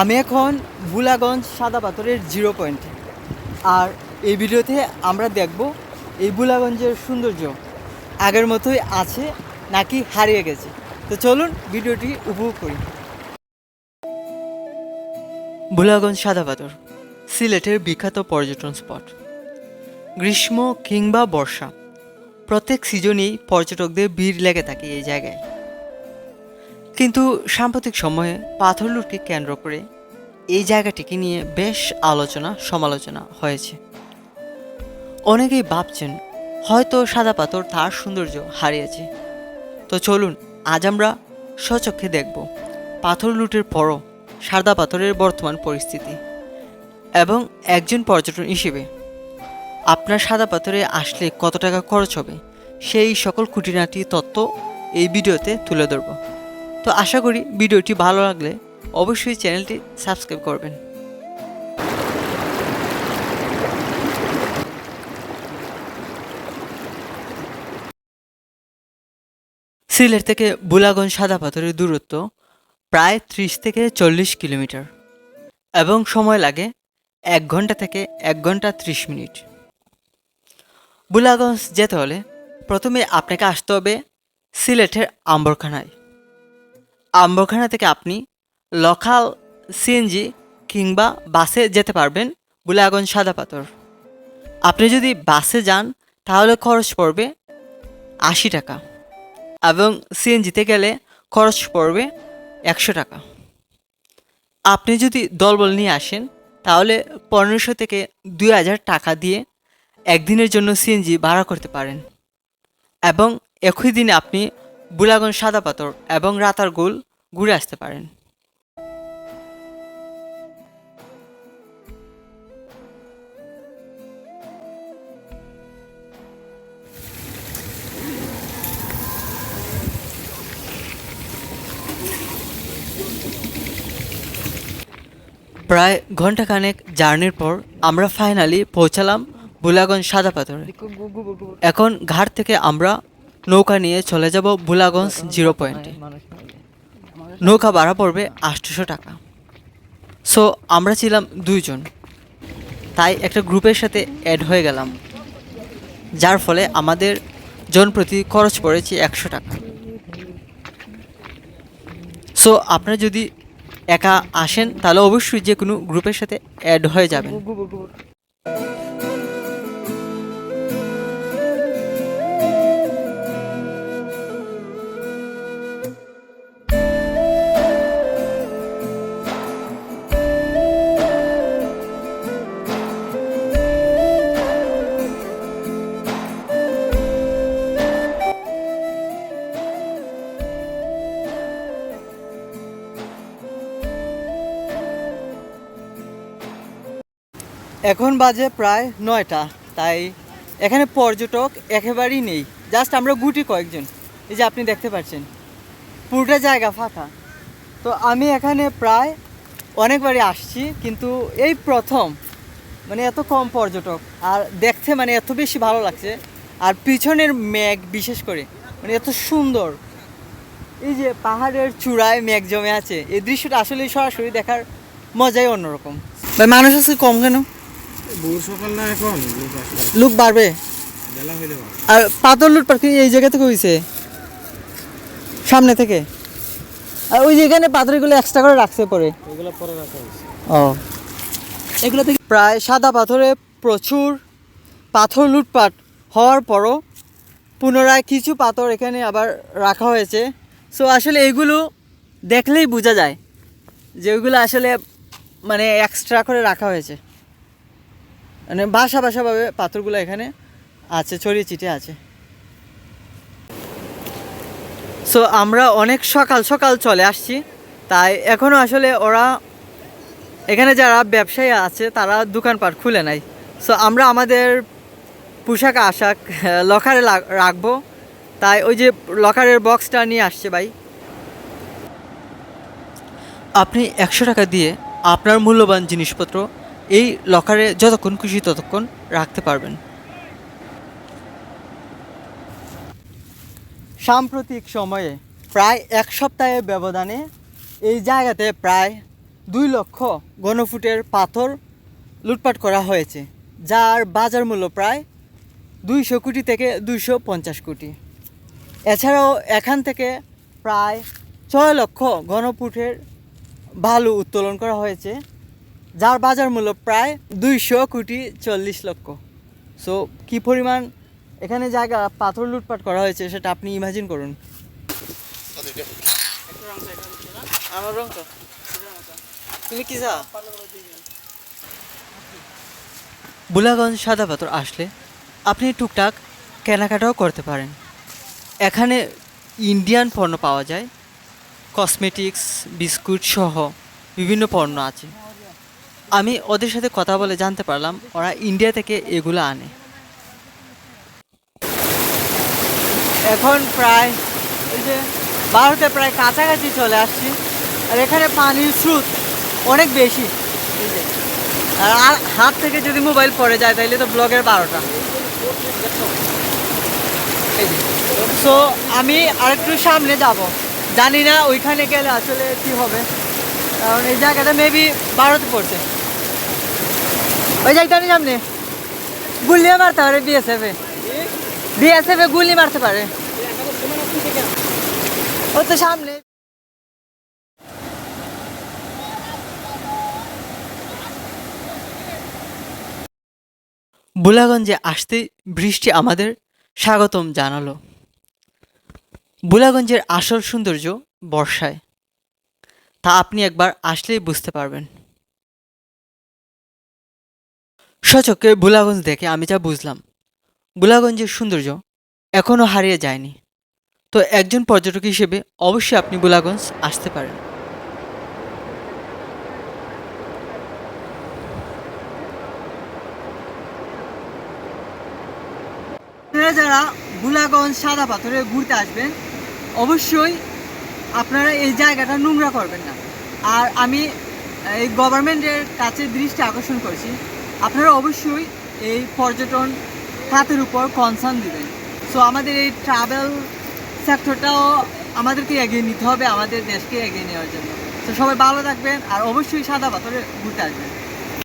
আমি এখন বুলাগঞ্জ সাদা পাথরের জিরো পয়েন্টে আর এই ভিডিওতে আমরা দেখব এই বুলাগঞ্জের সৌন্দর্য। আগের মতোই আছে নাকি হারিয়ে গেছে। তো চলুন ভিডিওটি উপভোগ করি। বুলাগঞ্জ সাদা পাথর, সিলেটের বিখ্যাত পর্যটন স্পট। গ্রীষ্ম কিংবা বর্ষা, প্রত্যেক সিজনেই পর্যটকদের ভিড় লেগে থাকে এই জায়গায়। কিন্তু সাম্প্রতিক সময়ে পাথর লুটকে কেন্দ্র করে এই জায়গাটিকে নিয়ে বেশ আলোচনা, সমালোচনা হয়েছে। অনেকেই ভাবছেন, হয়তো সাদা পাথর তার সৌন্দর্য হারিয়েছে। তো চলুন, আজ আমরা সচক্ষে দেখব পাথর লুটের পরও সাদা পাথরের বর্তমান পরিস্থিতি এবং একজন পর্যটন হিসেবে আপনার সাদা পাথরে আসলে কত টাকা খরচ হবে, সেই সকল খুঁটিনাটি তথ্য এই ভিডিওতে তুলে ধরব। তো আশা করি ভিডিওটি ভালো লাগলে অবশ্যই চ্যানেলটি সাবস্ক্রাইব করবেন। সিলেট থেকে বুলাগঞ্জ সাদা পাথরের দূরত্ব প্রায় ত্রিশ থেকে চল্লিশ কিলোমিটার এবং সময় লাগে এক ঘণ্টা থেকে এক ঘণ্টা ত্রিশ মিনিট। বুলাগঞ্জ যেতে হলে প্রথমে আপনাকে আসতে হবে সিলেটের আম্বরখানায়। আম্বরখানা থেকে আপনি লখাল সিএনজি কিংবা বাসে যেতে পারবেন বুলাগঞ্জ সাদা পাথর। আপনি যদি বাসে যান, তাহলে খরচ পড়বে আশি টাকা এবং সিএনজিতে গেলে খরচ পড়বে একশো টাকা। আপনি যদি দলবল নিয়ে আসেন, তাহলে পনেরোশো থেকে দুই হাজার টাকা দিয়ে একদিনের জন্য সিএনজি ভাড়া করতে পারেন এবং একই দিনে আপনি বুলাগঞ্জ সাদা পাথর এবং রাতারগুল ঘুরে আসতে পারেন। প্রায় ঘন্টাখানেক জার্নির পর আমরা ফাইনালি পৌঁছালাম বুলাগঞ্জ সাদা পাথরে। এখন ঘাট থেকে আমরা নৌকা নিয়ে চলে যাব বুলাগঞ্জ জিরো পয়েন্টে। নৌকা ভাড়া পড়বে আটশোশো টাকা। সো আমরা ছিলাম দুইজন। তাই একটা গ্রুপের সাথে অ্যাড হয়ে গেলাম। যার ফলে আমাদের জন প্রতি খরচ পড়েছে একশো টাকা। সো আপনারা যদি একা আসেন, তাহলে অবশ্যই যে কোনো গ্রুপের সাথে অ্যাড হয়ে যাবেন। এখন বাজে প্রায় নয়টা, তাই এখানে পর্যটক একেবারেই নেই। জাস্ট আমরা গুটি কয়েকজন, এই যে আপনি দেখতে পাচ্ছেন। পুরোটা জায়গা ফাঁকা। তো আমি এখানে প্রায় অনেকবারই আসছি, কিন্তু এই প্রথম মানে এত কম পর্যটক, আর দেখতে মানে এত বেশি ভালো লাগছে, আর পিছনের মেঘ বিশেষ করে মানে এত সুন্দর। এই যে পাহাড়ের চূড়ায় মেঘ জমে আছে, এই দৃশ্যটা আসলে সরাসরি দেখার মজাই অন্যরকম। ভাই, মানুষ আছে কম কেন? ভোর সকাল না এখন? লোক বাড়বে। আর পাথর লুট পাখি এই জায়গা থেকে হয়েছে সামনে থেকে? আর ওই যেখানে পাথরগুলো এক্সট্রা করে রাখছে পরে। ও। এগুলো থেকে প্রায় সাদা পাথরে প্রচুর পাথর লুটপাট হওয়ার পরও পুনরায় কিছু পাথর এখানে আবার রাখা হয়েছে। সো আসলে এগুলো দেখলেই বোঝা যায় যে ওইগুলো আসলে মানে এক্সট্রা করে রাখা হয়েছে। মানে বাসা বাসাভাবে পাথরগুলো এখানে আছে, ছড়িয়ে ছিটিয়ে আছে। সো আমরা অনেক সকাল সকাল চলে আসছি। তাই এখনও আসলে ওরা এখানে যারা ব্যবসায়ী আছে, তারা দোকানপাট খুলে নাই। সো আমরা আমাদের পোশাক, আশাক, লকারে রাখব। তাই ওই যে লকারের বক্সটা নিয়ে আসছে ভাই। আপনি একশো টাকা দিয়ে আপনার মূল্যবান জিনিসপত্র এই লকারে যতক্ষণ খুশি ততক্ষণ রাখতে পারবেন। সাম্প্রতিক সময়ে প্রায় এক সপ্তাহের ব্যবধানে এই জায়গাতে প্রায় দুই লক্ষ ঘনফুটের পাথর লুটপাট করা হয়েছে, যার বাজার মূল্য প্রায় দুইশো কোটি থেকে দুইশো পঞ্চাশ কোটি। এছাড়াও এখান থেকে প্রায় ছয় লক্ষ ঘনফুটের বালু উত্তোলন করা হয়েছে। যার বাজার মূল্য প্রায় দুইশো কোটি চল্লিশ লক্ষ। সো কি পরিমাণ এখানে জায়গা পাথর লুটপাট করা হয়েছে সেটা আপনি ইমাজিন করুন। আমার রং তো। তুমি কি যা বুলাগঞ্জ সাদা পাথর আসলে আপনি টুকটাক কেনাকাটাও করতে পারেন। এখানে ইন্ডিয়ান পণ্য পাওয়া যায় কসমেটিক্স বিস্কুট সহ বিভিন্ন পণ্য আছে। আমি ওদের সাথে কথা বলে জানতে পারলাম, ওরা ইন্ডিয়া থেকে এগুলো আনে। এখন প্রায় এই যে ভারতে প্রায় কাছাকাছি চলে আসছি, আর এখানে পানির স্রোত অনেক বেশি। আর হাত থেকে যদি মোবাইল পড়ে যায় তাহলে তো ব্লগের বারোটা। সো আমি আরেকটু সামনে যাব। জানি না ওইখানে গেলে আসলে কি হবে, কারণ এই জায়গাটা মেবি বারোতে পড়ছে। ওই জায়গাটা সামনে গুলিয়ে মারতে পারে বিএসএফ এ। বিএসএফ এ গুলি মারতে পারে। ও তো সামনে। বুলাগঞ্জে আসতে বৃষ্টি আমাদের স্বাগতম জানালো। বুলাগঞ্জের আসল সৌন্দর্য বর্ষায়। তা আপনি একবার আসলেই বুঝতে পারবেন। সচক্ষে বুলাগঞ্জ দেখে আমি যা বুঝলাম, বুলাগঞ্জের সৌন্দর্য এখনও হারিয়ে যায়নি। তো একজন পর্যটক হিসেবে অবশ্যই আপনি বুলাগঞ্জ আসতে পারেন। যারা বুলাগঞ্জ সাদা পাথরে ঘুরতে আসবেন, অবশ্যই আপনারা এই জায়গাটা নোংরা করবেন না। আর আমি এই গভর্নমেন্টের কাছে দৃষ্টি আকর্ষণ করছি আপনারা অবশ্যই এই পর্যটন খাতের উপর কনসার্ন দেবেন। সো আমাদের এই ট্রাভেল সেক্টরটাও আমাদেরকে এগিয়ে নিতে হবে, আমাদের দেশকে এগিয়ে নেওয়ার জন্য। তো সবাই ভালো থাকবেন আর অবশ্যই সাদা পাথরে ঘুরতে আসবেন।